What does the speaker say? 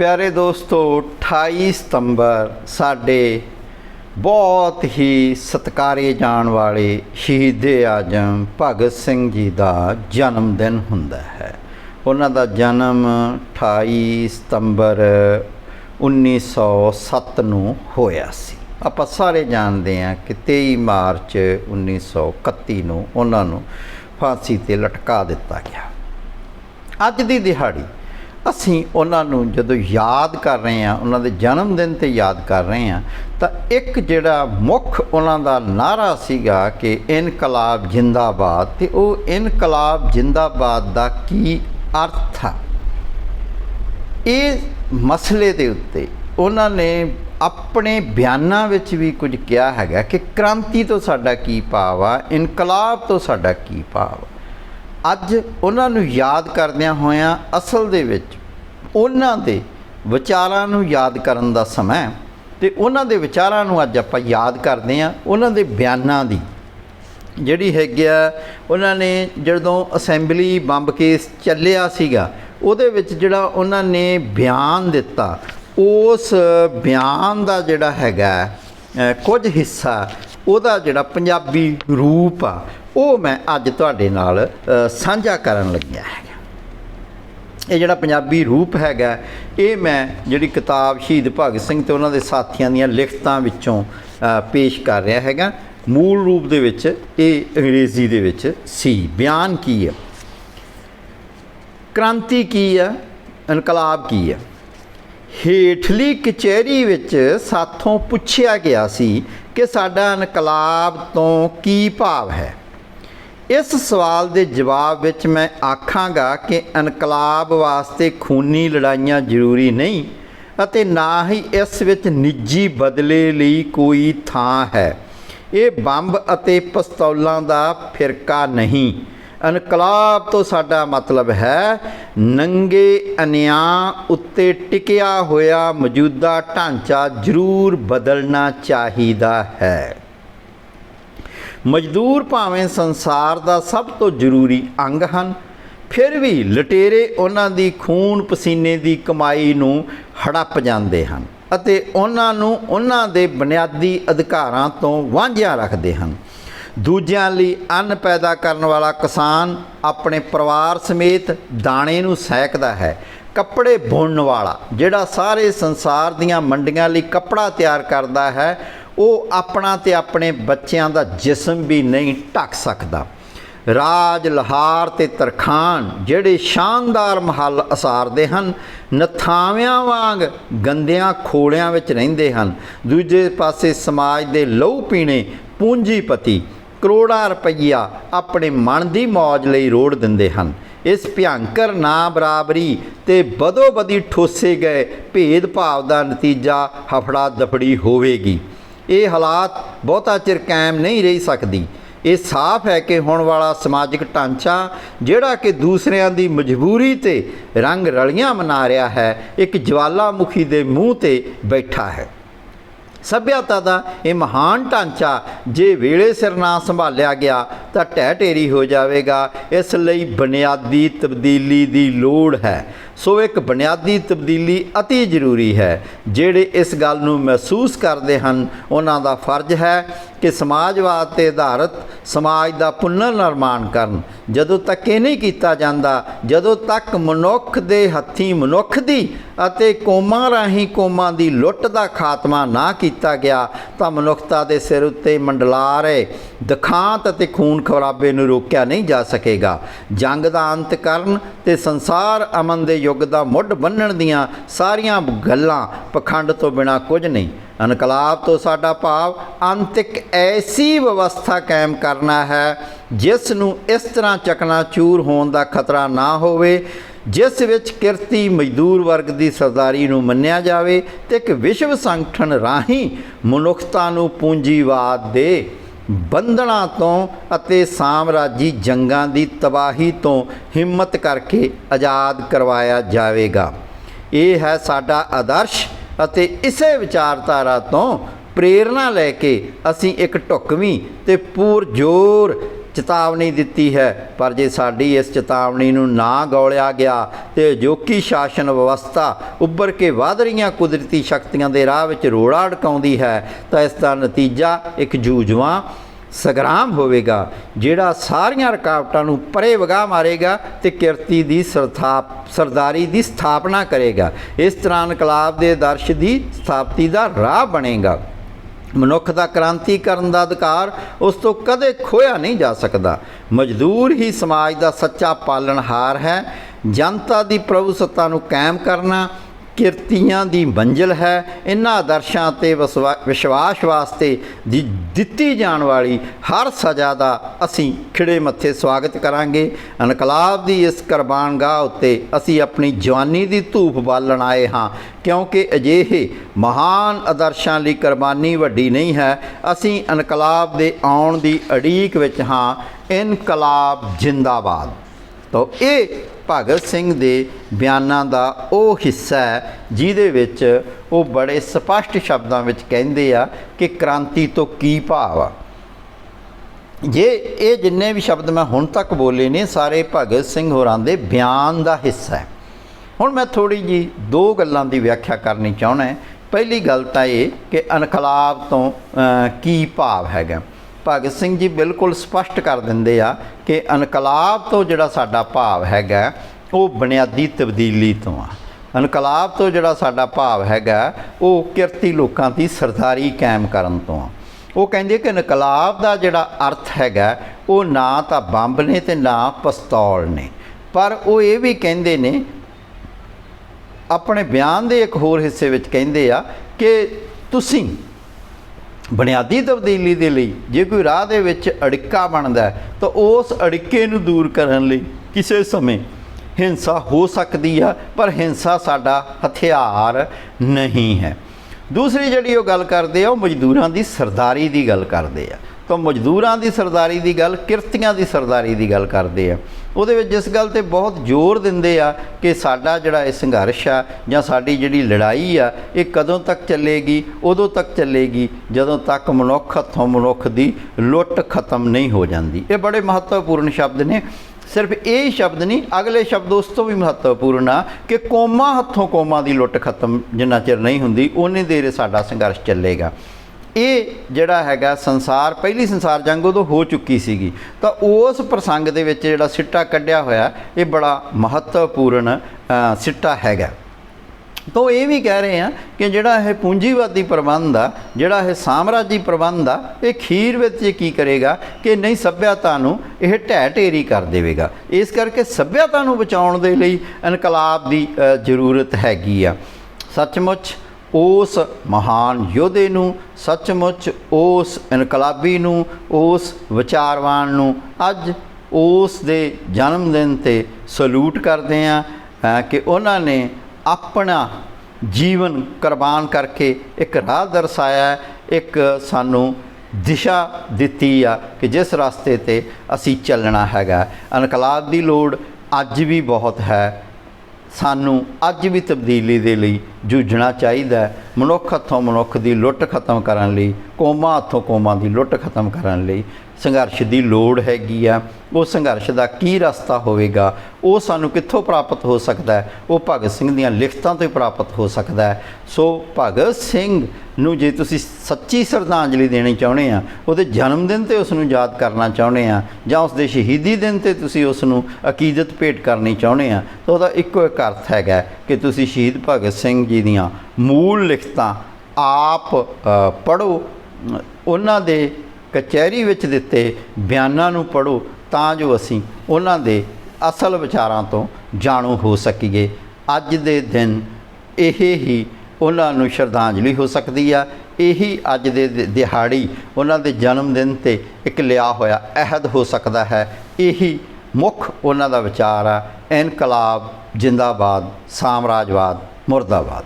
ਪਿਆਰੇ ਦੋਸਤੋ 28 ਸਤੰਬਰ ਸਾਡੇ ਬਹੁਤ ਹੀ ਸਤਿਕਾਰੇ ਜਾਣ ਵਾਲੇ ਸ਼ਹੀਦੇ ਆਜਮ ਭਗਤ ਸਿੰਘ ਜੀ ਦਾ ਜਨਮ ਦਿਨ ਹੁੰਦਾ ਹੈ। ਉਹਨਾਂ ਦਾ ਜਨਮ 28 ਸਤੰਬਰ 1907 ਨੂੰ ਹੋਇਆ ਸੀ। ਆਪਾਂ ਸਾਰੇ ਜਾਣਦੇ ਹਾਂ ਕਿ 23 ਮਾਰਚ 1931 ਨੂੰ ਉਹਨਾਂ ਨੂੰ ਫਾਂਸੀ ਤੇ ਲਟਕਾ ਦਿੱਤਾ ਗਿਆ। ਅੱਜ ਦੀ ਦਿਹਾੜੀ ਅਸੀਂ ਉਹਨਾਂ ਨੂੰ ਜਦੋਂ ਯਾਦ ਕਰ ਰਹੇ ਹਾਂ, ਉਹਨਾਂ ਦੇ ਜਨਮ ਦਿਨ ਤੇ ਯਾਦ ਕਰ ਰਹੇ ਹਾਂ, ਤਾਂ ਇੱਕ ਜਿਹੜਾ ਮੁੱਖ ਉਹਨਾਂ ਦਾ ਨਾਰਾ ਸੀਗਾ ਕਿ ਇਨਕਲਾਬ ਜਿੰਦਾਬਾਦ, ਤੇ ਉਹ ਇਨਕਲਾਬ ਜਿੰਦਾਬਾਦ ਦਾ ਕੀ ਅਰਥ ਆ? ਇਹ ਮਸਲੇ ਦੇ ਉੱਤੇ ਉਹਨਾਂ ਨੇ ਆਪਣੇ ਬਿਆਨਾਂ ਵਿੱਚ ਵੀ ਕੁਝ ਕਿਹਾ ਹੈਗਾ ਕਿ ਕ੍ਰਾਂਤੀ ਤੋਂ ਸਾਡਾ ਕੀ ਭਾਵ ਆ, ਇਨਕਲਾਬ ਤੋਂ ਸਾਡਾ ਕੀ ਭਾਵ ਆ। ਅੱਜ ਉਹਨਾਂ ਨੂੰ ਯਾਦ ਕਰਦਿਆਂ ਹੋਇਆਂ ਅਸਲ ਦੇ ਵਿੱਚ ਉਹਨਾਂ ਦੇ ਵਿਚਾਰਾਂ ਨੂੰ ਯਾਦ ਕਰਨ ਦਾ ਸਮਾਂ ਹੈ ਤੇ ਉਹਨਾਂ ਦੇ ਵਿਚਾਰਾਂ ਨੂੰ ਅੱਜ ਆਪਾਂ ਯਾਦ ਕਰਦੇ ਹਾਂ, ਉਹਨਾਂ ਦੇ ਬਿਆਨਾਂ ਦੀ। ਜਿਹੜੀ ਹੈਗੀ ਆ, ਉਹਨਾਂ ਨੇ ਜਦੋਂ ਅਸੈਂਬਲੀ ਬੰਬ ਕੇਸ ਚੱਲਿਆ ਸੀਗਾ, ਉਹਦੇ ਵਿੱਚ ਜਿਹੜਾ ਉਹਨਾਂ ਨੇ ਬਿਆਨ ਦਿੱਤਾ, ਉਸ ਬਿਆਨ ਦਾ ਜਿਹੜਾ ਹੈਗਾ ਕੁਝ ਹਿੱਸਾ, ਉਹਦਾ ਜਿਹੜਾ ਪੰਜਾਬੀ ਰੂਪ ਆ ਉਹ ਮੈਂ ਅੱਜ ਤੁਹਾਡੇ ਨਾਲ ਸਾਂਝਾ ਕਰਨ ਲੱਗਿਆ ਹੈਗਾ। ਇਹ ਜਿਹੜਾ ਪੰਜਾਬੀ ਰੂਪ ਹੈਗਾ, ਇਹ ਮੈਂ ਜਿਹੜੀ ਕਿਤਾਬ ਸ਼ਹੀਦ ਭਗਤ ਸਿੰਘ ਤੇ ਉਹਨਾਂ ਦੇ ਸਾਥੀਆਂ ਦੀਆਂ ਲਿਖਤਾਂ ਵਿੱਚੋਂ ਪੇਸ਼ ਕਰ ਰਿਹਾ ਹੈਗਾ, ਮੂਲ ਰੂਪ ਦੇ ਵਿੱਚ, ਇਹ ਅੰਗਰੇਜ਼ੀ ਦੇ ਵਿੱਚ ਸੀ। ਬਿਆਨ ਕੀ ਹੈ? ਕ੍ਰਾਂਤੀ ਕੀ ਹੈ? ਇਨਕਲਾਬ ਕੀ ਹੈ? ਹੇਠਲੀ ਕਚਹਿਰੀ ਵਿੱਚ ਸਾਥੋਂ ਪੁੱਛਿਆ ਗਿਆ ਸੀ ਕਿ ਸਾਡਾ ਇਨਕਲਾਬ ਤੋਂ ਕੀ ਭਾਵ ਹੈ। ਇਸ ਸਵਾਲ ਦੇ ਜਵਾਬ ਵਿੱਚ ਮੈਂ ਆਖਾਂਗਾ ਕਿ ਇਨਕਲਾਬ ਵਾਸਤੇ ਖੂਨੀ ਲੜਾਈਆਂ ਜ਼ਰੂਰੀ ਨਹੀਂ ਅਤੇ ਨਾ ਹੀ ਇਸ ਵਿੱਚ ਨਿੱਜੀ ਬਦਲੇ ਲਈ ਕੋਈ ਥਾਂ ਹੈ। ਇਹ ਬੰਬ ਅਤੇ ਪਿਸਤੌਲਾਂ ਦਾ ਫਿਰਕਾ ਨਹੀਂ। ਇਨਕਲਾਬ ਤੋਂ ਸਾਡਾ ਮਤਲਬ ਹੈ, ਨੰਗੇ ਅਨਿਆਂ ਉੱਤੇ ਟਿਕਿਆ ਹੋਇਆ ਮੌਜੂਦਾ ਢਾਂਚਾ ਜ਼ਰੂਰ ਬਦਲਣਾ ਚਾਹੀਦਾ ਹੈ। ਮਜ਼ਦੂਰ ਭਾਵੇਂ ਸੰਸਾਰ ਦਾ ਸਭ ਤੋਂ ਜ਼ਰੂਰੀ ਅੰਗ ਹਨ, ਫਿਰ ਵੀ ਲਟੇਰੇ ਉਹਨਾਂ ਦੀ ਖੂਨ ਪਸੀਨੇ ਦੀ ਕਮਾਈ ਨੂੰ ਹੜੱਪ ਜਾਂਦੇ ਹਨ ਅਤੇ ਉਹਨਾਂ ਨੂੰ ਉਹਨਾਂ ਦੇ ਬੁਨਿਆਦੀ ਅਧਿਕਾਰਾਂ ਤੋਂ ਵਾਂਝਿਆ ਰੱਖਦੇ ਹਨ। ਦੂਜਿਆਂ ਲਈ ਅੰਨ ਪੈਦਾ ਕਰਨ ਵਾਲਾ ਕਿਸਾਨ ਆਪਣੇ ਪਰਿਵਾਰ ਸਮੇਤ ਦਾਣੇ ਨੂੰ ਸੈਕਦਾ ਹੈ, ਕੱਪੜੇ ਬੁਣਨ ਵਾਲਾ, ਜਿਹੜਾ ਸਾਰੇ ਸੰਸਾਰ ਦੀਆਂ ਮੰਡੀਆਂ ਲਈ ਕੱਪੜਾ ਤਿਆਰ ਕਰਦਾ ਹੈ ਉਹ ਆਪਣਾ ਤੇ ਆਪਣੇ ਬੱਚਿਆਂ ਦਾ ਜਿਸਮ ਵੀ ਨਹੀਂ ਢੱਕ ਸਕਦਾ। ਰਾਜ ਲਹਾਰ ਤੇ ਤਰਖਾਨ ਜਿਹੜੇ ਸ਼ਾਨਦਾਰ ਮਹੱਲ ਅਸਾਰਦੇ ਹਨ, ਨਥਾਵਿਆਂ ਵਾਂਗ ਗੰਦਿਆਂ ਖੋਲਿਆਂ ਵਿੱਚ ਰਹਿੰਦੇ ਹਨ। ਦੂਜੇ ਪਾਸੇ ਸਮਾਜ ਦੇ ਲਹੂ ਪੀਣੇ ਪੂੰਜੀਪਤੀ ਕਰੋੜਾਂ ਰੁਪਈਆ ਆਪਣੇ ਮਨ ਦੀ ਮौज ਲਈ ਰੋੜ ਦਿੰਦੇ ਹਨ। ਇਸ ਭਿਆੰਕਰ ਨਾ ਬਰਾਬਰੀ ਤੇ ਬਦੋ ਠੋਸੇ ਗਏ ਭੇਦਭਾਵ ਦਾ ਨਤੀਜਾ ਹਫੜਾ ਦਫੜੀ ਹੋਵੇਗੀ। ਇਹ ਹਾਲਾਤ ਬਹੁਤਾ ਚਿਰ ਕਾਇਮ ਨਹੀਂ ਰਹੀ ਸਕਦੀ। ਇਹ ਸਾਫ਼ ਹੈ ਕਿ ਹੁਣ ਵਾਲਾ ਸਮਾਜਿਕ ਢਾਂਚਾ, ਜਿਹੜਾ ਕਿ ਦੂਸਰਿਆਂ ਦੀ ਮਜਬੂਰੀ ਤੇ ਰੰਗ ਰਲੀਆਂ ਮਨਾ ਰਿਹਾ ਹੈ, ਇੱਕ ਜਵਾਲਾਮੁਖੀ ਦੇ ਮੂੰਹ ਤੇ ਬੈਠਾ ਹੈ। ਸਭਿਅਤਾ ਦਾ ਇਹ ਮਹਾਨ ਢਾਂਚਾ ਜੇ ਵੇਲੇ ਸਿਰ ਨਾ ਸੰਭਾਲਿਆ ਗਿਆ, ਤਾਂ ਢਹਿ ਢੇਰੀ ਹੋ ਜਾਵੇਗਾ। ਇਸ ਲਈ ਬੁਨਿਆਦੀ ਤਬਦੀਲੀ ਦੀ ਲੋੜ ਹੈ। ਸੋ ਇੱਕ ਬੁਨਿਆਦੀ ਤਬਦੀਲੀ ਅਤੀ ਜ਼ਰੂਰੀ ਹੈ। ਜਿਹੜੇ ਇਸ ਗੱਲ ਨੂੰ ਮਹਿਸੂਸ ਕਰਦੇ ਹਨ, ਉਹਨਾਂ ਦਾ ਫਰਜ਼ ਹੈ ਕਿ ਸਮਾਜਵਾਦ ਤੇ ਆਧਾਰਿਤ ਸਮਾਜ ਦਾ ਪੁਨਰ ਨਿਰਮਾਣ ਕਰਨ। ਜਦੋਂ ਤੱਕ ਇਹ ਨਹੀਂ ਕੀਤਾ ਜਾਂਦਾ, ਜਦੋਂ ਤੱਕ ਮਨੁੱਖ ਦੇ ਹੱਥੀਂ ਮਨੁੱਖ ਦੀ ਅਤੇ ਕੌਮਾਂ ਰਾਹੀਂ ਕੌਮਾਂ ਦੀ ਲੁੱਟ ਦਾ ਖਾਤਮਾ ਨਾ ਕੀਤਾ ਗਿਆ, ਤਾਂ ਮਨੁੱਖਤਾ ਦੇ ਸਿਰ ਉੱਤੇ ਮੰਡਲਾ ਰਹੇ ਦਖਾਂਤ ਅਤੇ ਖੂਨ ਖਰਾਬੇ ਨੂੰ ਰੋਕਿਆ ਨਹੀਂ ਜਾ ਸਕੇਗਾ। ਜੰਗ ਦਾ ਅੰਤ ਕਰਨ ਤੇ ਸੰਸਾਰ ਅਮਨ ਦੇ ਯੁੱਗ ਦਾ ਮੁੱਢ ਬੰਨਣ ਦੀਆਂ ਸਾਰੀਆਂ ਗੱਲਾਂ ਪਖੰਡ ਤੋਂ ਬਿਨਾ ਕੁਝ ਨਹੀਂ। ਇਨਕਲਾਬ ਤੋਂ ਸਾਡਾ ਭਾਵ ਅੰਤਿਕ ਐਸੀ ਵਿਵਸਥਾ ਕਾਇਮ ਕਰਨਾ ਹੈ ਜਿਸ ਨੂੰ ਇਸ ਤਰ੍ਹਾਂ ਚਕਨਾਚੂਰ ਹੋਣ ਦਾ ਖਤਰਾ ਨਾ ਹੋਵੇ, ਜਿਸ ਵਿੱਚ ਕਿਰਤੀ ਮਜ਼ਦੂਰ ਵਰਗ ਦੀ ਸਰਦਾਰੀ ਨੂੰ ਮੰਨਿਆ ਜਾਵੇ ਤੇ ਇੱਕ ਵਿਸ਼ਵ ਸੰਗਠਨ ਰਾਹੀਂ ਮਨੁੱਖਤਾ ਨੂੰ ਪੂੰਜੀਵਾਦ ਦੇ ਬੰਧਨਾਂ ਤੋਂ ਅਤੇ ਸਾਮਰਾਜੀ ਜੰਗਾਂ ਦੀ ਤਬਾਹੀ ਤੋਂ ਹਿੰਮਤ ਕਰਕੇ ਆਜ਼ਾਦ ਕਰਵਾਇਆ ਜਾਵੇਗਾ। ਇਹ ਹੈ ਸਾਡਾ ਆਦਰਸ਼ ਅਤੇ ਇਸੇ ਵਿਚਾਰਧਾਰਾ ਤੋਂ ਪ੍ਰੇਰਣਾ ਲੈ ਕੇ ਅਸੀਂ ਇੱਕ ਢੁਕਵੀਂ ਤੇ ਪੂਰ ਜੋਰ ਚੇਤਾਵਨੀ ਦਿੱਤੀ ਹੈ, ਪਰ ਜੇ ਸਾਡੀ ਇਸ ਚੇਤਾਵਨੀ ਨੂੰ ਨਾ ਗੌਲਿਆ ਗਿਆ ਤੇ ਅਜੋਕੀ ਸ਼ਾਸਨ ਵਿਵਸਥਾ ਉੱਭਰ ਕੇ ਵਧ ਰਹੀਆਂ ਕੁਦਰਤੀ ਸ਼ਕਤੀਆਂ ਦੇ ਰਾਹ ਵਿੱਚ ਰੋੜਾ ਅੜਕਾਉਂਦੀ ਹੈ, ਤਾਂ ਇਸ ਦਾ ਨਤੀਜਾ ਇੱਕ ਜੂਝਵਾਂ ਸਗਰਾਮ ਹੋਵੇਗਾ, ਜਿਹੜਾ ਸਾਰੀਆਂ ਰੁਕਾਵਟਾਂ ਨੂੰ ਪਰੇ ਵਗਾ ਮਾਰੇਗਾ ਤੇ ਕਿਰਤੀ ਦੀ ਸਰਥਾਪ ਸਰਦਾਰੀ ਦੀ ਸਥਾਪਨਾ ਕਰੇਗਾ। ਇਸ ਤਰ੍ਹਾਂ ਇਨਕਲਾਬ ਦੇ ਆਦਰਸ਼ ਦੀ ਸਥਾਪਤੀ ਦਾ ਰਾਹ ਬਣੇਗਾ। ਮਨੁੱਖ ਦਾ ਕ੍ਰਾਂਤੀ ਕਰਨ ਦਾ ਅਧਿਕਾਰ ਉਸ ਤੋਂ ਕਦੇ ਖੋਇਆ ਨਹੀਂ ਜਾ ਸਕਦਾ। ਮਜ਼ਦੂਰ ਹੀ ਸਮਾਜ ਦਾ ਸੱਚਾ ਪਾਲਣਹਾਰ ਹੈ। ਜਨਤਾ ਦੀ ਪ੍ਰਭੂ ਸੱਤਾ ਨੂੰ ਕਾਇਮ ਕਰਨਾ ਕਿਰਤੀਆਂ ਦੀ ਮੰਜ਼ਿਲ ਹੈ, ਇਹਨਾਂ ਆਦਰਸ਼ਾਂ ਤੇ ਵਿਸਵਾ- ਵਿਸ਼ਵਾਸ ਵਾਸਤੇ ਦੀ ਦਿੱਤੀ ਜਾਣ ਵਾਲੀ ਹਰ ਸਜ਼ਾ ਦਾ ਅਸੀਂ ਖਿੜੇ ਮੱਥੇ ਸਵਾਗਤ ਕਰਾਂਗੇ। ਇਨਕਲਾਬ ਦੀ ਇਸ ਕੁਰਬਾਨਗਾਹ ਉੱਤੇ ਅਸੀਂ ਆਪਣੀ ਜਵਾਨੀ ਦੀ ਧੂਪ ਬਾਲਣ ਆਏ ਹਾਂ, ਕਿਉਂਕਿ ਅਜਿਹੇ ਮਹਾਨ ਆਦਰਸ਼ਾਂ ਲਈ ਕੁਰਬਾਨੀ ਵੱਡੀ ਨਹੀਂ ਹੈ। ਅਸੀਂ ਇਨਕਲਾਬ ਦੇ ਆਉਣ ਦੀ ਅੜੀਕ ਵਿੱਚ ਹਾਂ, ਇਨਕਲਾਬ ਜਿੰਦਾਬਾਦ। ਤਾਂ ਇਹ ਭਗਤ ਸਿੰਘ ਦੇ ਬਿਆਨਾਂ ਦਾ ਉਹ ਹਿੱਸਾ ਹੈ, ਜਿਹਦੇ ਵਿੱਚ ਉਹ ਬੜੇ ਸਪਸ਼ਟ ਸ਼ਬਦਾਂ ਵਿੱਚ ਕਹਿੰਦੇ ਆ ਕਿ ਕ੍ਰਾਂਤੀ ਤੋਂ ਕੀ ਭਾਵ ਆ। ਜੇ ਇਹ ਜਿੰਨੇ ਵੀ ਸ਼ਬਦ ਮੈਂ ਹੁਣ ਤੱਕ ਬੋਲੇ ਨੇ, ਸਾਰੇ ਭਗਤ ਸਿੰਘ ਹੋਰਾਂ ਦੇ ਬਿਆਨ ਦਾ ਹਿੱਸਾ ਹੈ। ਹੁਣ ਮੈਂ ਥੋੜੀ ਜੀ ਦੋ ਗੱਲਾਂ ਦੀ ਵਿਆਖਿਆ ਕਰਨੀ ਚਾਹੁੰਦਾ ਪਹਿਲੀ ਗੱਲ ਤਾਂ ਇਹ ਕਿ ਇਨਕਲਾਬ ਤੋਂ ਕੀ ਭਾਵ ਹੈਗਾ। ਭਗਤ ਸਿੰਘ ਜੀ ਬਿਲਕੁਲ ਸਪਸ਼ਟ ਕਰ ਦਿੰਦੇ ਆ ਕਿ ਇਨਕਲਾਬ ਤੋਂ ਜਿਹੜਾ ਸਾਡਾ ਭਾਵ ਹੈਗਾ, ਉਹ ਬੁਨਿਆਦੀ ਤਬਦੀਲੀ ਤੋਂ ਆ। ਇਨਕਲਾਬ ਤੋਂ ਜਿਹੜਾ ਸਾਡਾ ਭਾਵ ਹੈਗਾ, ਉਹ ਕਿਰਤੀ ਲੋਕਾਂ ਦੀ ਸਰਦਾਰੀ ਕਾਇਮ ਕਰਨ ਤੋਂ ਆ। ਉਹ ਕਹਿੰਦੇ ਕਿ ਇਨਕਲਾਬ ਦਾ ਜਿਹੜਾ ਅਰਥ ਹੈਗਾ, ਉਹ ਨਾ ਤਾਂ ਬੰਬ ਨੇ ਤੇ ਨਾ ਪਿਸਤੌਲ ਨੇ। ਪਰ ਉਹ ਇਹ ਵੀ ਕਹਿੰਦੇ ਨੇ, ਆਪਣੇ ਬਿਆਨ ਦੇ ਇੱਕ ਹੋਰ ਹਿੱਸੇ ਵਿੱਚ ਕਹਿੰਦੇ ਆ ਕਿ ਤੁਸੀਂ ਬੁਨਿਆਦੀ ਤਬਦੀਲੀ ਦੇ ਲਈ ਜੇ ਕੋਈ ਰਾਹ ਦੇ ਵਿੱਚ ਅੜਿੱਕਾ ਬਣਦਾ ਹੈ, ਤਾਂ ਉਸ ਅੜਿੱਕੇ ਨੂੰ ਦੂਰ ਕਰਨ ਲਈ ਕਿਸੇ ਸਮੇਂ ਹਿੰਸਾ ਹੋ ਸਕਦੀ ਆ ਪਰ ਹਿੰਸਾ ਸਾਡਾ ਹਥਿਆਰ ਨਹੀਂ ਹੈ। ਦੂਸਰੀ ਜਿਹੜੀ ਉਹ ਗੱਲ ਕਰਦੇ ਆ ਉਹ ਮਜ਼ਦੂਰਾਂ ਦੀ ਸਰਦਾਰੀ ਦੀ ਗੱਲ ਕਰਦੇ ਆ। ਤਾਂ ਮਜ਼ਦੂਰਾਂ ਦੀ ਸਰਦਾਰੀ ਦੀ ਗੱਲ, ਕਿਰਤੀਆਂ ਦੀ ਸਰਦਾਰੀ ਦੀ ਗੱਲ ਕਰਦੇ ਆ। ਉਹਦੇ ਵਿੱਚ ਜਿਸ ਗੱਲ ਤੇ ਬਹੁਤ ਜ਼ੋਰ ਦਿੰਦੇ ਆ ਕਿ ਸਾਡਾ ਜਿਹੜਾ ਇਹ ਸੰਘਰਸ਼ ਆ ਜਾਂ ਸਾਡੀ ਜਿਹੜੀ ਲੜਾਈ ਆ, ਇਹ ਕਦੋਂ ਤੱਕ ਚੱਲੇਗੀ, ਉਦੋਂ ਤੱਕ ਚੱਲੇਗੀ, ਜਦੋਂ ਤੱਕ ਮਨੁੱਖ ਹੱਥੋਂ ਮਨੁੱਖ ਦੀ ਲੁੱਟ ਖਤਮ ਨਹੀਂ ਹੋ ਜਾਂਦੀ। ਇਹ ਬੜੇ ਮਹੱਤਵਪੂਰਨ ਸ਼ਬਦ ਨੇ। ਸਿਰਫ ਇਹ ਹੀ ਸ਼ਬਦ ਨਹੀਂ, ਅਗਲੇ ਸ਼ਬਦ ਉਸ ਤੋਂ ਵੀ ਮਹੱਤਵਪੂਰਨ ਆ ਕਿ ਕੌਮਾਂ ਹੱਥੋਂ ਕੌਮਾਂ ਦੀ ਲੁੱਟ ਖਤਮ ਜਿੰਨਾ ਚਿਰ ਨਹੀਂ ਹੁੰਦੀ, ਉਨੀ ਦੇਰ ਇਹ ਸਾਡਾ ਸੰਘਰਸ਼ ਚੱਲੇਗਾ। ਇਹ ਜਿਹੜਾ ਹੈਗਾ ਸੰਸਾਰ, ਪਹਿਲੀ ਸੰਸਾਰ ਜੰਗ ਉਦੋਂ ਹੋ ਚੁੱਕੀ ਸੀਗੀ। ਤਾਂ ਉਸ ਪ੍ਰਸੰਗ ਦੇ ਵਿੱਚ ਜਿਹੜਾ ਸਿੱਟਾ ਕੱਢਿਆ ਹੋਇਆ, ਇਹ ਬੜਾ ਮਹੱਤਵਪੂਰਨ ਸਿੱਟਾ ਹੈਗਾ। ਤਾਂ ਉਹ ਇਹ ਵੀ ਕਹਿ ਰਹੇ ਆ ਕਿ ਜਿਹੜਾ ਇਹ ਪੂੰਜੀਵਾਦੀ ਪ੍ਰਬੰਧ ਆ, ਜਿਹੜਾ ਇਹ ਸਾਮਰਾਜੀ ਪ੍ਰਬੰਧ ਆ, ਇਹ ਖੀਰ ਵਿੱਚ ਕੀ ਕਰੇਗਾ ਕਿ ਨਹੀਂ ਸੱਭਿਅਤਾ ਨੂੰ ਇਹ ਢਹਿ ਢੇਰੀ ਕਰ ਦੇਵੇਗਾ। ਇਸ ਕਰਕੇ ਸੱਭਿਅਤਾ ਨੂੰ ਬਚਾਉਣ ਦੇ ਲਈ ਇਨਕਲਾਬ ਦੀ ਜ਼ਰੂਰਤ ਹੈਗੀ ਆ। ਸੱਚਮੁੱਚ ਉਸ ਮਹਾਨ ਯੋਧੇ ਨੂੰ, ਸੱਚਮੁੱਚ ਉਸ ਇਨਕਲਾਬੀ ਨੂੰ, ਉਸ ਵਿਚਾਰਵਾਨ ਨੂੰ ਅੱਜ ਉਸ ਦੇ ਜਨਮ ਦਿਨ ਤੇ ਸਲੂਟ ਕਰਦੇ ਆ ਕਿ ਉਹਨਾਂ ਨੇ ਆਪਣਾ ਜੀਵਨ ਕੁਰਬਾਨ ਕਰਕੇ ਇੱਕ ਰਾਹ ਦਰਸਾਇਆ, ਇੱਕ ਸਾਨੂੰ ਦਿਸ਼ਾ ਦਿੱਤੀ ਆ ਕਿ ਜਿਸ ਰਸਤੇ ਤੇ ਅਸੀਂ ਚੱਲਣਾ ਹੈਗਾ। ਇਨਕਲਾਬ ਦੀ ਲੋੜ ਅੱਜ ਵੀ ਬਹੁਤ ਹੈ। ਸਾਨੂੰ ਅੱਜ ਵੀ ਤਬਦੀਲੀ ਦੇ ਲਈ ਜੂਝਣਾ ਚਾਹੀਦਾ ਮਨੁੱਖ ਹੱਥੋਂ ਮਨੁੱਖ ਦੀ ਲੁੱਟ ਖਤਮ ਕਰਨ ਲਈ, ਕੌਮਾਂ ਹੱਥੋਂ ਕੌਮਾਂ ਦੀ ਲੁੱਟ ਖਤਮ ਕਰਨ ਲਈ ਸੰਘਰਸ਼ ਦੀ ਲੋੜ ਹੈਗੀ ਆ, ਉਹ ਸੰਘਰਸ਼ ਦਾ ਕੀ ਰਸਤਾ ਹੋਵੇਗਾ, ਉਹ ਸਾਨੂੰ ਕਿੱਥੋਂ ਪ੍ਰਾਪਤ ਹੋ ਸਕਦਾ ਹੈ, ਉਹ ਭਗਤ ਸਿੰਘ ਦੀਆਂ ਲਿਖਤਾਂ ਤੋਂ ਹੀ ਪ੍ਰਾਪਤ ਹੋ ਸਕਦਾ ਹੈ। ਸੋ ਭਗਤ ਸਿੰਘ ਨੂੰ ਜੇ ਤੁਸੀਂ ਸੱਚੀ ਸ਼ਰਧਾਂਜਲੀ ਦੇਣੀ ਚਾਹੁੰਦੇ ਆ, ਉਹਦੇ ਜਨਮ ਦਿਨ ਤੇ ਉਸ ਨੂੰ ਯਾਦ ਕਰਨਾ ਚਾਹੁੰਦੇ ਆ, ਜਾਂ ਉਸ ਦੇ ਸ਼ਹੀਦੀ ਦਿਨ ਤੇ ਤੁਸੀਂ ਉਸ ਨੂੰ ਅਕੀਦਤ ਭੇਟ ਕਰਨੀ ਚਾਹੁੰਦੇ ਆ, ਤਾਂ ਉਹਦਾ ਇੱਕੋ ਇੱਕ ਅਰਥ ਹੈਗਾ ਕਿ ਤੁਸੀਂ ਸ਼ਹੀਦ ਭਗਤ ਸਿੰਘ ਜੀ ਦੀਆਂ ਮੂਲ ਲਿਖਤਾਂ ਆਪ ਪੜੋ ਉਹਨਾਂ ਦੇ ਕਚਹਿਰੀ ਵਿੱਚ ਦਿੱਤੇ ਬਿਆਨਾਂ ਨੂੰ ਪੜੋ ਤਾਂ ਜੋ ਅਸੀਂ ਉਹਨਾਂ ਦੇ ਅਸਲ ਵਿਚਾਰਾਂ ਤੋਂ ਜਾਣੂ ਹੋ ਸਕੀਏ। ਅੱਜ ਦੇ ਦਿਨ ਇਹ ਹੀ ਉਹਨਾਂ ਨੂੰ ਸ਼ਰਧਾਂਜਲੀ ਹੋ ਸਕਦੀ ਆ। ਇਹੀ ਅੱਜ ਦੇ, ਦਿਹਾੜੀ ਉਹਨਾਂ ਦੇ ਜਨਮ ਦਿਨ ਤੇ ਇੱਕ ਲਿਆ ਹੋਇਆ ਅਹਿਦ ਹੋ ਸਕਦਾ ਹੈ। ਇਹੀ ਮੁੱਖ ਉਹਨਾਂ ਦਾ ਵਿਚਾਰ ਆ। ਇਨਕਲਾਬ, ਜਿੰਦਾਬਾਦ, ਸਾਮਰਾਜਵਾਦ, ਮੁਰਦਾਬਾਦ।